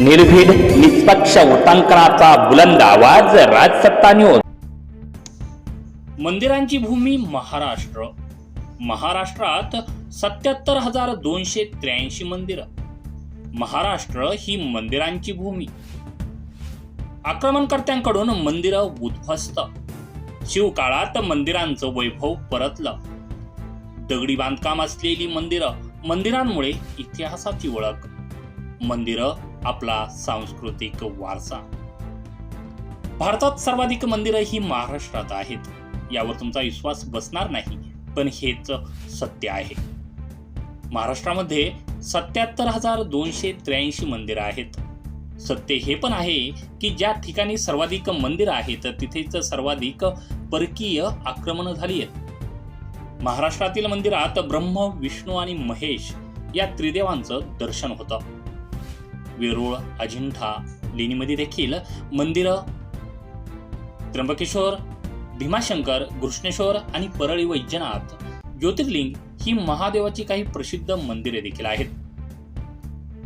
निर्भीड निष्पक्ष उटांकनाचा बुलंद आवाज राजसत्ता न्यूज. मंदिरांची भूमी महाराष्ट्र. महाराष्ट्रात सत्याहत्तर हजार दोनशे त्र्याऐंशी मंदिरं. महाराष्ट्र ही मंदिरांची भूमी. आक्रमणकर्त्यांकडून मंदिरं उद्ध्वस्त. शिवकाळात मंदिरांचं वैभव परतलं. दगडी बांधकाम असलेली मंदिरं मंदिरांमुळे इतिहासाची ओळख. मंदिरं आपला सांस्कृतिक वारसा. भारतात सर्वाधिक मंदिरं ही महाराष्ट्रात आहेत. यावर तुमचा विश्वास बसणार नाही पण हेच सत्य आहे. महाराष्ट्रामध्ये सत्याहत्तर हजार दोनशे त्र्याऐंशी मंदिरं आहेत. सत्य हे पण आहे की ज्या ठिकाणी सर्वाधिक मंदिरं आहेत तिथेच सर्वाधिक परकीय आक्रमणं झाली आहेत. महाराष्ट्रातील मंदिरात ब्रह्म विष्णू आणि महेश या त्रिदेवांचं दर्शन होतं. वेरूळ अजिंठा लेणीमध्ये देखील मंदिरं त्र्यंबकेश्वर भीमाशंकर घृष्णेश्वर आणि परळी वैद्यनाथ ज्योतिर्लिंग ही महादेवाची काही प्रसिद्ध मंदिरे देखील आहेत.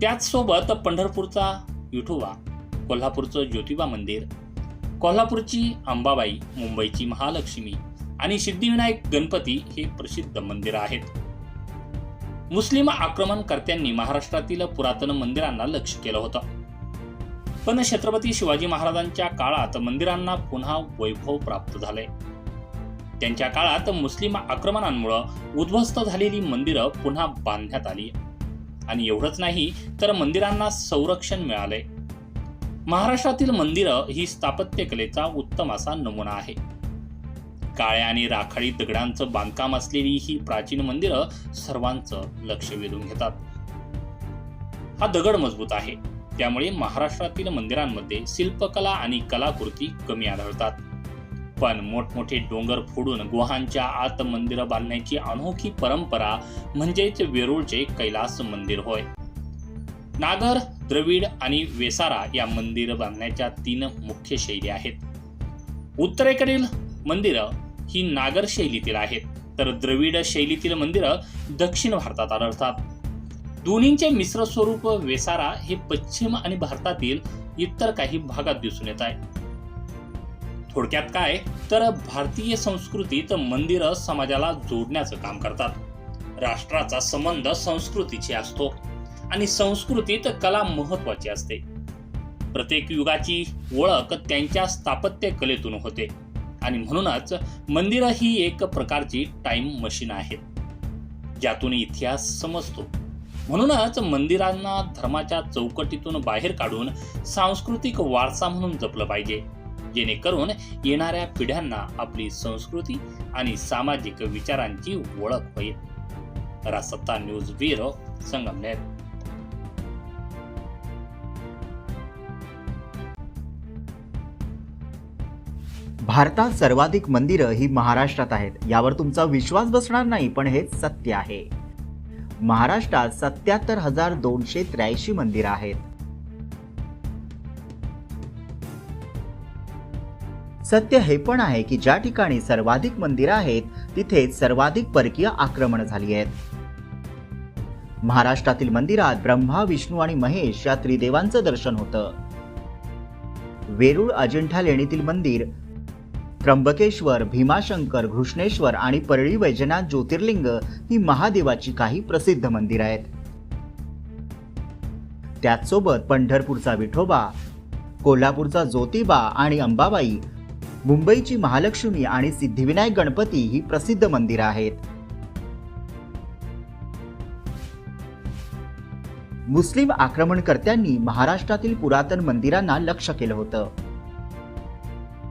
त्याचसोबत पंढरपूरचा विठोबा कोल्हापूरचं ज्योतिबा मंदिर कोल्हापूरची अंबाबाई मुंबईची महालक्ष्मी आणि सिद्धिविनायक गणपती हे प्रसिद्ध मंदिरं आहेत. मुस्लिम आक्रमणकर्त्यांनी महाराष्ट्रातील पुरातन मंदिरांना लक्ष केलं होतं. पण छत्रपती शिवाजी महाराजांच्या काळात मंदिरांना पुन्हा वैभव प्राप्त झाले. त्यांच्या काळात मुस्लिम आक्रमणांमुळे उद्ध्वस्त झालेली मंदिरं पुन्हा बांधण्यात आली. आणि एवढंच नाही तर मंदिरांना संरक्षण मिळाले. महाराष्ट्रातील मंदिरं ही स्थापत्यकलेचा उत्तम असा नमुना आहे. काळ्या आणि राखाडी दगडांचं बांधकाम असलेली ही प्राचीन मंदिरं सर्वांचं लक्ष वेधून घेतात. हा दगड मजबूत आहे. त्यामुळे महाराष्ट्रातील मंदिरांमध्ये शिल्पकला आणि कलाकृती कमी आढळतात. पण मोठमोठे डोंगर फोडून गुहांच्या आत मंदिरं बांधण्याची अनोखी परंपरा म्हणजेच वेरूळचे कैलास मंदिर होय. नागर द्रविड आणि वेसारा या मंदिर बांधण्याच्या तीन मुख्य शैली आहेत. उत्तरेकडील मंदिरं ही नागर शैलीतील आहेत. तर द्रविड शैलीतील मंदिरं दक्षिण भारतात आढळतात. दोन्हींचे मिश्र स्वरूप वेसारा हे पश्चिम आणि भारतातील इतर काही भागात दिसून येत आहे. थोडक्यात काय? तर भारतीय संस्कृतीत मंदिरं समाजाला जोडण्याचं काम करतात. राष्ट्राचा संबंध संस्कृतीशी असतो आणि संस्कृतीत कला महत्वाची असते. प्रत्येक युगाची ओळख त्यांच्या स्थापत्य कलेतून होते. आणि म्हणूनच मंदिरं ही एक प्रकारची टाइम मशीन आहेत ज्यातून इतिहास समजतो. म्हणूनच मंदिरांना धर्माच्या चौकटीतून बाहेर काढून सांस्कृतिक वारसा म्हणून जपलं पाहिजे. जेणेकरून येणाऱ्या पिढ्यांना आपली संस्कृती आणि सामाजिक विचारांची ओळख होईल. रासत्ता न्यूज ब्युरो संगमनेर. भारतात सर्वाधिक मंदिरं ही महाराष्ट्रात आहेत. यावर तुमचा विश्वास बसणार नाही पण हे सत्य आहे. महाराष्ट्रात सत्याहत्तर हजार दोनशे त्र्याऐंशी मंदिरं आहेत. सत्य हे पण आहे की ज्या ठिकाणी सर्वाधिक मंदिरं आहेत तिथेच सर्वाधिक परकीय आक्रमण झाली आहेत. महाराष्ट्रातील मंदिरात ब्रह्मा विष्णू आणि महेश या त्रिदेवांचं दर्शन होतं. वेरूळ अजिंठा लेणीतील मंदिर त्र्यंबकेश्वर भीमाशंकर घृष्णेश्वर आणि परळी वैजनाथ ज्योतिर्लिंग ही महादेवाची काही प्रसिद्ध मंदिर आहेत. त्याचसोबत पंढरपूरचा विठोबा कोल्हापूरचा ज्योतिबा आणि अंबाबाई मुंबईची महालक्ष्मी आणि सिद्धिविनायक गणपती ही प्रसिद्ध मंदिरं आहेत. मुस्लिम आक्रमणकर्त्यांनी महाराष्ट्रातील पुरातन मंदिरांना लक्ष केलं होतं.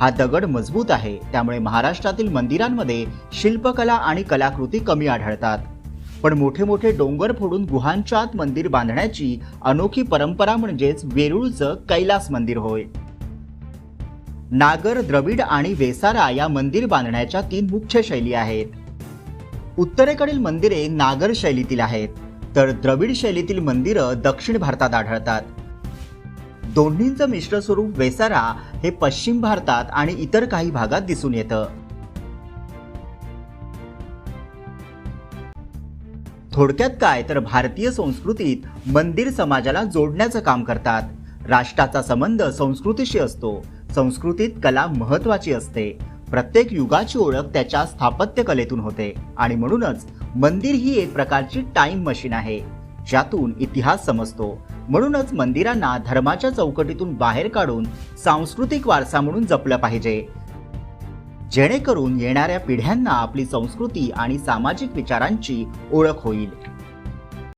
हा दगड मजबूत आहे. त्यामुळे महाराष्ट्रातील मंदिरांमध्ये शिल्पकला आणि कलाकृती कमी आढळतात. पण मोठे मोठे डोंगर फोडून गुहांच्या आत मंदिर बांधण्याची अनोखी परंपरा म्हणजेच वेरूळचं कैलास मंदिर होय. नागर द्रविड आणि वेसारा या मंदिर बांधण्याच्या तीन मुख्य शैली आहेत. उत्तरेकडील मंदिरे नागर शैलीतील आहेत तर द्रविड शैलीतील मंदिरं दक्षिण भारतात आढळतात. दोन्हींचं मिश्र स्वरूप वेसारा हे पश्चिम भारतात आणि इतर काही भागात दिसून येतं. थोडक्यात काय तर भारतीय संस्कृतीत मंदिर समाजाला जोडण्याचं काम करतात. राष्ट्राचा संबंध संस्कृतीशी असतो. संस्कृतीत कला महत्वाची असते. प्रत्येक युगाची ओळख त्याच्या स्थापत्य कलेतून होते आणि म्हणूनच मंदिर ही एक प्रकारची टाइम मशीन आहे. ज्यातून इतिहास समजतो. म्हणूनच मंदिरांना धर्माच्या चौकटीतून बाहेर काढून सांस्कृतिक वारसा म्हणून जपलं पाहिजे. जेणेकरून येणाऱ्या पिढ्यांना आपली संस्कृती आणि सामाजिक विचारांची ओळख होईल.